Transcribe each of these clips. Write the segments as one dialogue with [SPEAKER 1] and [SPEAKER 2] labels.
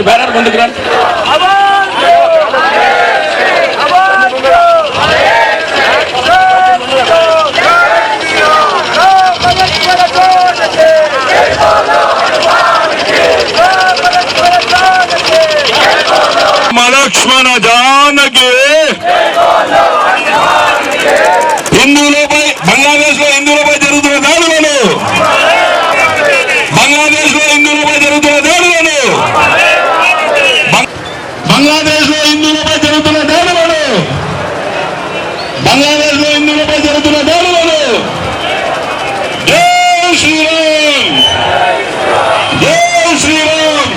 [SPEAKER 1] రండి బ్యానర్ ముందుకు రండి లక్ష్మణ జానకి హిందువులపై బంగ్లాదేశ్లో హిందువులపై జరుగుతున్న దాడులను బంగ్లాదేశ్లో హిందువులపై జరుగుతున్న దాడులను బంగ్లాదేశ్లో హిందువులపై జరుగుతున్న దాడులను బంగ్లాదేశ్లో హిందువులపై జరుగుతున్న దాడులను జై శ్రీరామ్ జై శ్రీరామ్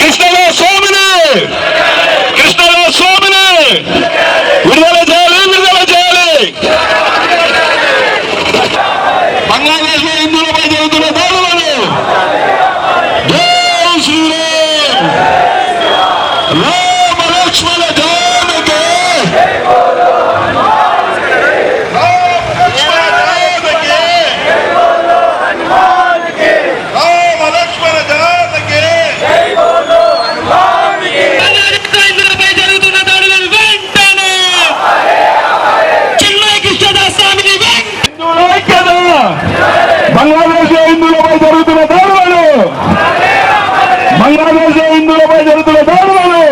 [SPEAKER 1] కృష్ణలో స్వామిని కృష్ణలో స్వామిని విడుదల చేయాలి విడుదల చేయాలి బంగ్లాదేశ్లో హిందువులపై జరుగుతున్న దాడులను జై శ్రీరామ్ రామ లక్ష్మణ జానకి రామ లక్ష్మణ జానకి
[SPEAKER 2] బంగ్లాదేశ్పై జరుగుతున్న దాడులను వెంటనే చిన్మయ కృష్ణదాస్ స్వామిని వెంటనే
[SPEAKER 1] బంగ్లాదేశ్లో హిందువులపై జరుగుతున్న దాడులను బంగ్లాదేశ్లో హిందువులపై జరుగుతున్న దాడులను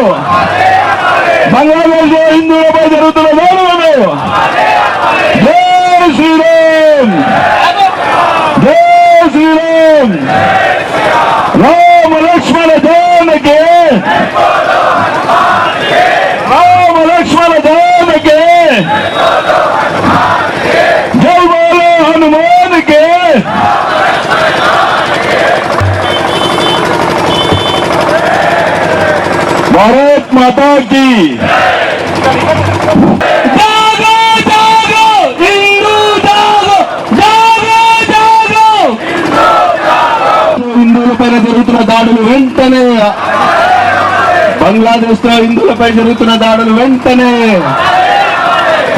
[SPEAKER 1] బంగ్లాదేశ్లో హిందువులపై జరుగుతున్న దాడులను జై శ్రీరామ్ జై శ్రీరామ్ రామ లక్ష్మణ జానకి రామ లక్ష్మణ జానకి జై బోలో హనుమాన్ కే భారత్ మాతా की
[SPEAKER 2] జాగో జాగో హిందూ జాగో జాగో జాగో.
[SPEAKER 1] హిందువులపైన జరుగుతున్న దాడులు వెంటనే. బంగ్లాదేశ్లో హిందువులపై జరుగుతున్న దాడులు వెంటనే.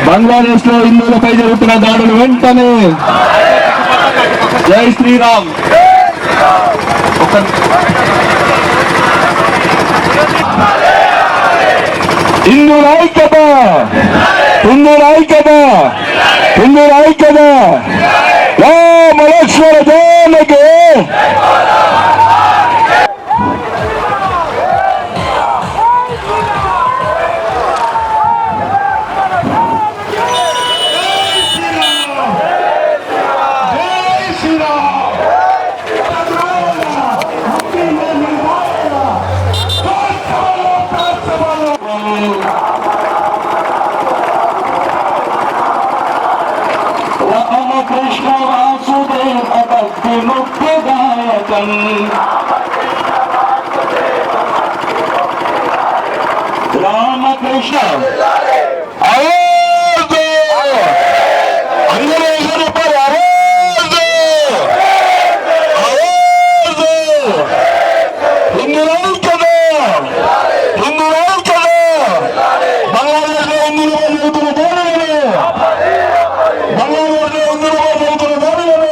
[SPEAKER 1] బంగ్లాదేశ్లో హిందువులపై జరుగుతున్న దాడులు వెంటనే. జై శ్రీరామ్. ఒక இன்னொரு ஐக்கியதா. இன்னொரு ஐக்கியதா. இன்னொரு ஐக்கியதா. ராமலக்ஷ்மண ஜானகி ముక్తిదాయకం రామకృష్ణ అరోజు అందరూ వేసిన పని అరోజు అరోజు హిందువులు కదా హిందువులు కదా బంగ్లాదేశ్లో హిందువులు జరుగుతున్న దాడులను బంగ్లాదేశ్లో హిందువులు జరుగుతున్న దాడులను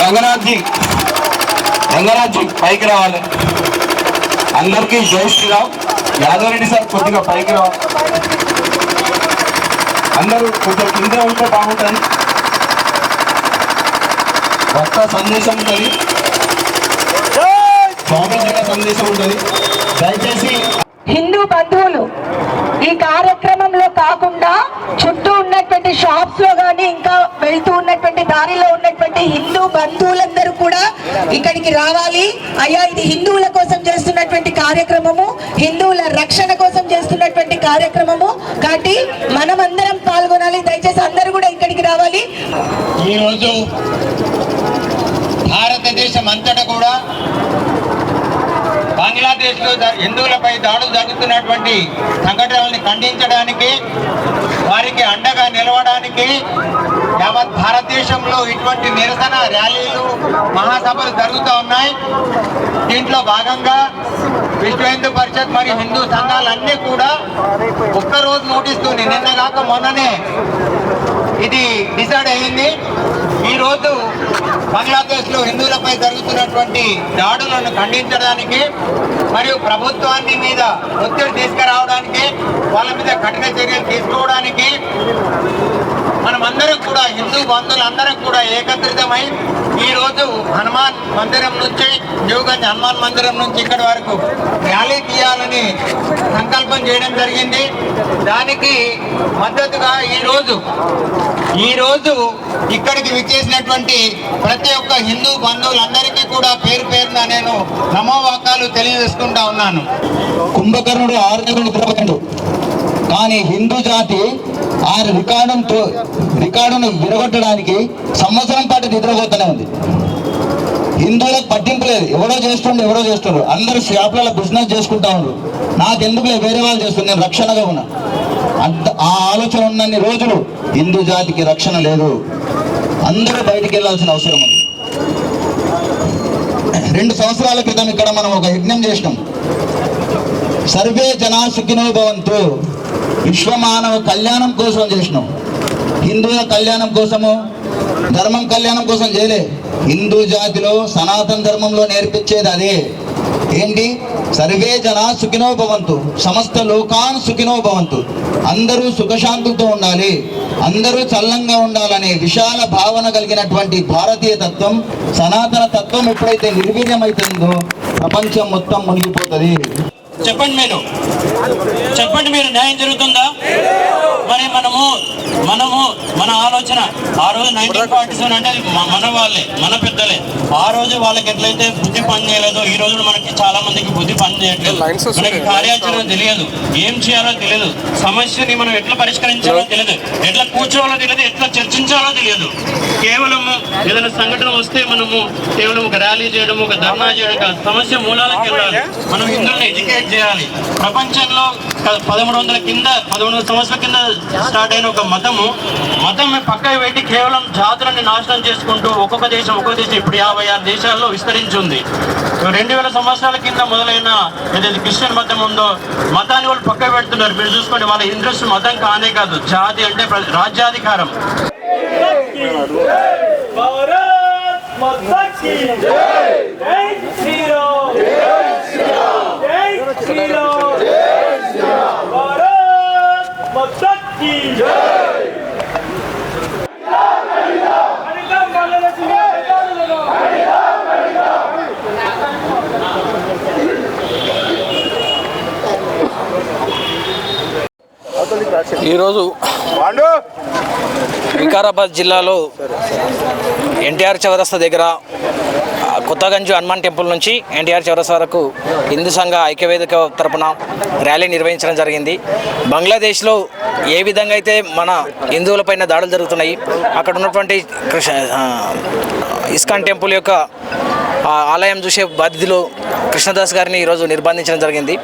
[SPEAKER 1] రంగనాథ్ జీ జీ పైకి రావాలి. అందరికీ జై శ్రీరామ్. యాదవ్ రెడ్డి సార్ కొద్దిగా పైకి రావాలి. అందరూ కొంచెం కింద ఉంటే బాగుంటుంది. కొత్త సందేశం ఉంటుంది స్వామీజీ సందేశం ఉంటుంది దయచేసి
[SPEAKER 3] హిందూ బంధువులు ఈ కార్యక్రమంలో కాకుండా చుట్టూ ఉన్నటువంటి షాప్స్లో కానీ ఇంకా వెళ్తూ ఉన్నటువంటి దారిలో ఉన్నటువంటి హిందూ బంధువులందరూ కూడా ఇక్కడికి రావాలి. అయ్యా ఇది హిందువుల కోసం చేస్తున్నటువంటి కార్యక్రమము హిందువుల రక్షణ కోసం చేస్తున్నటువంటి కార్యక్రమము. కాబట్టి మనమందరం పాల్గొనాలి. దయచేసి అందరూ కూడా ఇక్కడికి రావాలి.
[SPEAKER 4] ఈరోజు భారతదేశం అంతటా కూడా బంగ్లాదేశ్లో హిందువులపై దాడులు జరుగుతున్నటువంటి సంఘటనల్ని ఖండించడానికి వారికి అండగా నిలవడానికి యావత్ భారతదేశంలో ఇటువంటి నిరసన ర్యాలీలు మహాసభలు జరుగుతూ ఉన్నాయి. దీంట్లో భాగంగా విశ్వ హిందూ పరిషత్ మరియు హిందూ సంఘాలన్నీ కూడా ఒక్కరోజు నోటీస్తూనే నిన్న కాక మొన్ననే ఇది డిసైడ్ అయ్యింది. ఈరోజు బంగ్లాదేశ్లో హిందువులపై జరుగుతున్నటువంటి దాడులను ఖండించడానికి మరియు ప్రభుత్వాన్ని మీద ఒత్తిడి తీసుకురావడానికి వాళ్ళ మీద కఠిన చర్యలు తీసుకోవడానికి మనమందరం కూడా హిందూ బంధువులందరం కూడా ఏకత్రితమై ఈరోజు హనుమాన్ మందిరం నుంచి న్యూగంజ్ హనుమాన్ మందిరం నుంచి ఇక్కడి వరకు ర్యాలీ తీయాలని సంకల్పం చేయడం జరిగింది. దానికి మద్దతుగా ఈరోజు ఈరోజు ఈ రోజు ఇక్కడికి విచ్చేసినటువంటి ప్రతి ఒక్క హిందూ బంధువులందరికీ కూడా పేరు పేరున నేను నమోవాకాలు తెలియజేసుకుంటా ఉన్నాను.
[SPEAKER 5] కుంభకర్ణుడు ఆరు నెలలు కానీ హిందూ జాతి ఆ రికార్డును రికార్డును విరగొట్టడానికి సంవత్సరం పాటు నిద్రపోతూనే ఉంది. హిందువులకు పట్టింపు లేదు. ఎవడో చేస్తుండ్రు ఎవడో చేస్తుండ్రు అందరూ షాపులలో బిజినెస్ చేసుకుంటా ఉన్నారు నాకెందుకులే? వేరే వాళ్ళు చేస్తున్నారు నేను రక్షణగా ఉన్నా. అంత ఆ ఆలోచన ఉన్నన్ని రోజులు హిందూ జాతికి రక్షణ లేదు. అందరూ బయటికి వెళ్ళాల్సిన అవసరం ఉంది. రెండు సంవత్సరాల క్రితం ఇక్కడ మనం ఒక యజ్ఞం చేసినాం. సర్వే జనా సుఖినో భవంతు. విశ్వమానవ కళ్యాణం కోసం చేసినాం. హిందువుల కళ్యాణం కోసము ధర్మం కళ్యాణం కోసం చేయలే. హిందూ జాతిలో సనాతన ధర్మంలో నేర్పించేది అదే. ఏంటి? సర్వే జనా సుఖినో భవంతు సమస్త లోకాన్ సుఖినో భవంతు. అందరూ సుఖశాంతులతో ఉండాలి. అందరూ చల్లంగా ఉండాలనే విశాల భావన కలిగినటువంటి భారతీయ తత్వం సనాతన తత్వం ఎప్పుడైతే నిర్వీర్యమైతుందో ప్రపంచం మొత్తం మునిగిపోతుంది.
[SPEAKER 6] చెప్పండి మీరు. చెప్పండి మీరు న్యాయం జరుగుతుందా? మరి మనము మనము మన ఆలోచన. ఆ రోజు నైన్టీన్ ఫార్టీ సెవెన్ అంటే మన వాళ్ళే మన పెద్దలే. ఆ రోజు వాళ్ళకి ఎట్లయితే బుద్ధి పని చేయలేదో ఈ రోజు మనకి చాలా మందికి బుద్ధి పని చేయట్లేదు. మనకి కార్యాచరణ తెలియదు. ఏం చేయాలో తెలియదు. సమస్యని మనం ఎట్లా పరిష్కరించాలో తెలియదు. ఎట్లా కూర్చోవాలో తెలియదు. ఎట్లా చర్చించాలో తెలియదు. కేవలము ఏదైనా సంఘటన వస్తే మనము కేవలం ఒక ర్యాలీ చేయడం ఒక ధర్నా చేయడం కాదు. సమస్య మూలాలకు వెళ్ళాలి. మనం హిందువులను ఎడ్యుకేట్ చేయాలి. ప్రపంచంలో పదమూడు వందల కింద పదమూడు వందల సంవత్సరాల కింద స్టార్ట్ అయిన ఒక మతము మతం పక్కకి పెట్టి కేవలం జాతులని నాశనం చేసుకుంటూ ఒక్కొక్క దేశం ఒక్కొక్క దేశం. ఇప్పుడు యాభై ఆరు దేశాల్లో విస్తరించింది రెండు వేల సంవత్సరాల కింద మొదలైన ఏదైతే క్రిస్టియన్ మతం ఉందో మతాన్ని వాళ్ళు పక్క పెడుతున్నారు. మీరు చూసుకోండి వాళ్ళ ఇంట్రెస్ట్ మతం కానే కాదు. జాతి అంటే రాజ్యాధికారం.
[SPEAKER 7] Yeah!
[SPEAKER 8] ఈరోజు వికారాబాద్ జిల్లాలో ఎన్టీఆర్ చౌరస్తా దగ్గర కొత్తగంజు హనుమాన్ టెంపుల్ నుంచి ఎన్టీఆర్ చౌరస్తా వరకు హిందూ సంఘ ఐక్యవేదిక తరపున ర్యాలీ నిర్వహించడం జరిగింది. బంగ్లాదేశ్లో ఏ విధంగా అయితే మన హిందువులపైన దాడులు జరుగుతున్నాయి అక్కడ ఉన్నటువంటి ఇస్కాన్ టెంపుల్ యొక్క ఆ ఆలయం చూసే బాధితులు కృష్ణదాస్ గారిని ఈరోజు నిర్బంధించడం జరిగింది.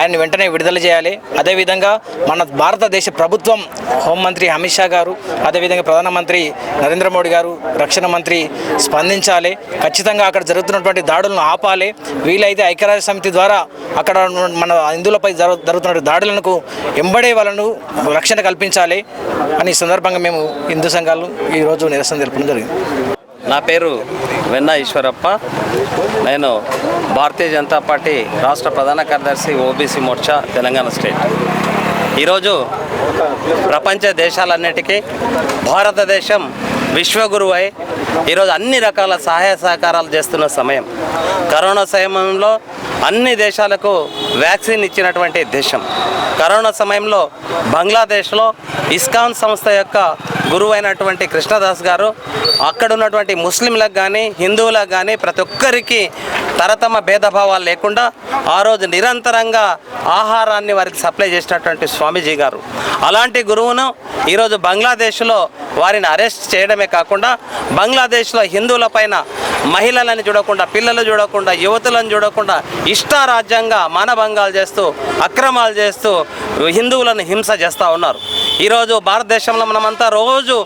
[SPEAKER 8] ఆయన్ని వెంటనే విడుదల చేయాలి. అదేవిధంగా మన భారతదేశ ప్రభుత్వం హోంమంత్రి అమిత్ షా గారు అదేవిధంగా ప్రధానమంత్రి నరేంద్ర మోడీ గారు రక్షణ మంత్రి స్పందించాలి. ఖచ్చితంగా అక్కడ జరుగుతున్నటువంటి దాడులను ఆపాలి. వీలైతే ఐక్యరాజ్య సమితి ద్వారా అక్కడ మన హిందువులపై జరుగుతున్న దాడులకు ఎంబడే వాళ్ళను రక్షణ కల్పించాలి. అని సందర్భంగా మేము హిందూ సంఘాలు ఈరోజు నిరసన తెలపడం జరిగింది.
[SPEAKER 9] నా పేరు వెన్న ఈశ్వరప్ప. నేను భారతీయ జనతా పార్టీ రాష్ట్ర ప్రధాన కార్యదర్శి ఓబీసీ మోర్చా తెలంగాణ స్టేట్. ఈరోజు ప్రపంచ దేశాలన్నిటికీ భారతదేశం విశ్వగురువై ఈరోజు అన్ని రకాల సహాయ సహకారాలు చేస్తున్న సమయం. కరోనా సమయంలో అన్ని దేశాలకు వ్యాక్సిన్ ఇచ్చినటువంటి దేశం. కరోనా సమయంలో బంగ్లాదేశ్లో ఇస్కాన్ సంస్థ యొక్క గురువు అయినటువంటి కృష్ణదాస్ గారు అక్కడ ఉన్నటువంటి ముస్లింలకు కానీ హిందువులకు కానీ ప్రతి ఒక్కరికి తరతమ భేదభావాలు లేకుండా ఆ రోజు నిరంతరంగా ఆహారాన్ని వారికి సప్లై చేసినటువంటి స్వామీజీ గారు. అలాంటి గురువును ఈరోజు బంగ్లాదేశ్లో వారిని అరెస్ట్ చేయడమే కాకుండా బంగ్లాదేశ్లో హిందువుల పైన మహిళలను చూడకుండా పిల్లలు చూడకుండా యువతులను చూడకుండా ఇష్టారాజ్యంగా మానభంగాలు చేస్తూ అక్రమాలు చేస్తూ హిందువులను హింస చేస్తూ ఉన్నారు. ఈరోజు భారతదేశంలో మనమంతా రోజు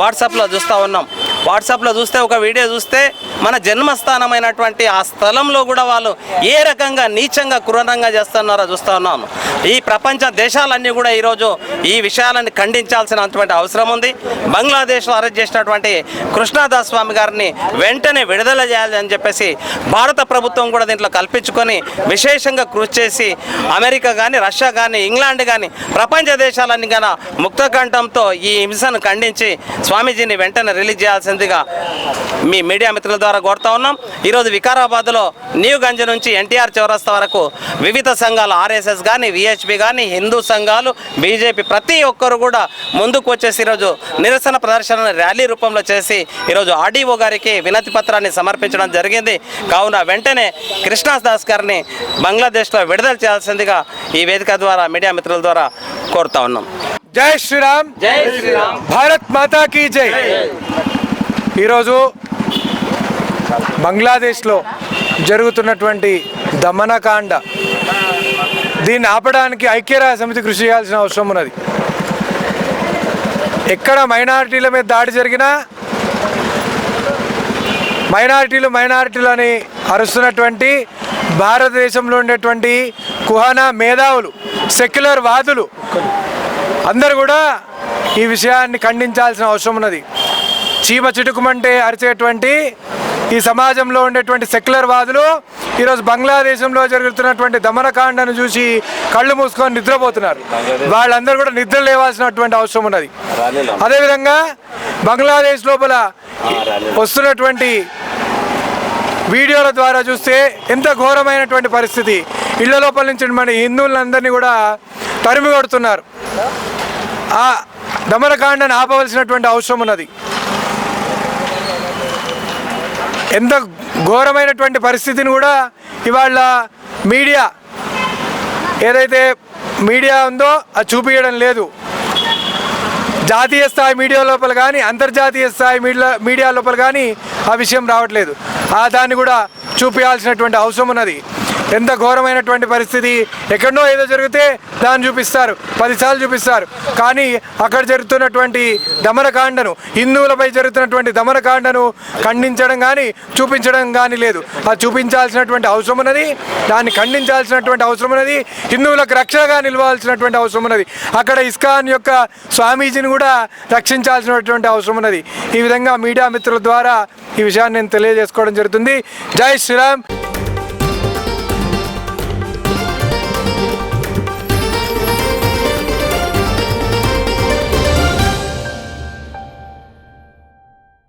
[SPEAKER 9] వాట్సాప్లో చూస్తూ ఉన్నాం. వాట్సాప్లో చూస్తే ఒక వీడియో చూస్తే మన జన్మస్థానమైనటువంటి ఆ స్థలంలో కూడా వాళ్ళు ఏ రకంగా నీచంగా క్రూరంగా చేస్తున్నారో చూస్తూ ఉన్నాను. ఈ ప్రపంచ దేశాలన్నీ కూడా ఈరోజు ఈ విషయాలను ఖండించాల్సినటువంటి అవసరం ఉంది. బంగ్లాదేశ్లో అరెస్ట్ చేసినటువంటి కృష్ణదాస్ స్వామి గారిని వెంటనే విడుదల చేయాలి అని చెప్పేసి భారత ప్రభుత్వం కూడా దీంట్లో కల్పించుకొని విశేషంగా కృషి చేసి అమెరికా కానీ రష్యా కానీ ఇంగ్లాండ్ కానీ ప్రపంచ దేశాలన్నీ కన్నా ముక్తకంఠంతో ఈ హింసను ఖండించి స్వామీజీని వెంటనే రిలీజ్ చేయాల్సిందిగా మీ మీడియా మిత్రుల ద్వారా కోరుతా ఉన్నాం. ఈరోజు వికారాబాద్లో న్యూ గంజ్ నుంచి ఎన్టీఆర్ చౌరస్తా వరకు వివిధ సంఘాలు ఆర్ఎస్ఎస్ కానీ విహెచ్పి కానీ హిందూ సంఘాలు బీజేపీ ప్రతి ఒక్కరు కూడా ముందుకు వచ్చేసి ఈరోజు నిరసన ప్రదర్శన ర్యాలీ రూపంలో చేసి ఈరోజు ఆర్డీఓ గారికి వినతి పత్రాన్ని సమర్పించడం జరిగింది. కావున వెంటనే కృష్ణాస్ దాస్ గారిని బంగ్లాదేశ్లో విడుదల చేయాల్సిందిగా ఈ వేదిక ద్వారా మీడియా మిత్రుల ద్వారా కోరుతా ఉన్నాం.
[SPEAKER 10] జై శ్రీరామ్.
[SPEAKER 9] జై శ్రీరామ్.
[SPEAKER 10] భారత్ మాతా కీ జై. ఈరోజు బంగ్లాదేశ్లో జరుగుతున్నటువంటి దమనకాండ. దీన్ని ఆపడానికి ఐక్యరాజ్య సమితి కృషి చేయాల్సిన అవసరం ఉన్నది. ఎక్కడ మైనారిటీల మీద దాడి జరిగినా మైనారిటీలు మైనారిటీలు అని అరుస్తున్నటువంటి భారతదేశంలో ఉండేటువంటి కుహానా మేధావులు సెక్యులర్ వాదులు అందరు కూడా ఈ విషయాన్ని ఖండించాల్సిన అవసరం ఉన్నది. చీమ చిటుకుమంటే అరిచేటువంటి ఈ సమాజంలో ఉండేటువంటి సెక్యులర్ వాదులు ఈరోజు బంగ్లాదేశంలో జరుగుతున్నటువంటి దమనకాండను చూసి కళ్ళు మూసుకొని నిద్రపోతున్నారు. వాళ్ళందరూ కూడా నిద్ర లేవాల్సినటువంటి అవసరం ఉన్నది. అదేవిధంగా బంగ్లాదేశ్ లోపల వస్తున్నటువంటి వీడియోల ద్వారా చూస్తే ఎంత ఘోరమైనటువంటి పరిస్థితి. ఇళ్ళ లోపల నుంచి మన హిందువులందరినీ కూడా తరిమి కొడుతున్నారు ఆ దమనకాండను ఆపవలసినటువంటి అవసరం ఉన్నది. ఎంత ఘోరమైనటువంటి పరిస్థితిని కూడా ఇవాళ మీడియా ఏదైతే మీడియా ఉందో అది చూపించడం లేదు. జాతీయ స్థాయి మీడియా లోపల కానీ అంతర్జాతీయ స్థాయి మీడియా మీడియా లోపల కానీ ఆ విషయం రావట్లేదు. ఆ దాన్ని కూడా చూపించాల్సినటువంటి అవసరం ఉన్నది. ఎంత ఘోరమైనటువంటి పరిస్థితి? ఎక్కడో ఏదో జరిగితే దాన్ని చూపిస్తారు పదిసార్లు చూపిస్తారు. కానీ అక్కడ జరుగుతున్నటువంటి దమనకాండను హిందువులపై జరుగుతున్నటువంటి దమనకాండను ఖండించడం కానీ చూపించడం కానీ లేదు. అది చూపించాల్సినటువంటి అవసరం ఉన్నది దాన్ని ఖండించాల్సినటువంటి అవసరం ఉన్నది హిందువులకు రక్షణగా నిలవాల్సినటువంటి అవసరం ఉన్నది. అక్కడ ఇస్కాన్ యొక్క స్వామీజీని కూడా రక్షించాల్సినటువంటి అవసరం ఉన్నది. ఈ విధంగా మీడియా మిత్రుల ద్వారా ఈ విషయాన్ని నేను తెలియజేసుకోవడం జరుగుతుంది. జై శ్రీరామ్.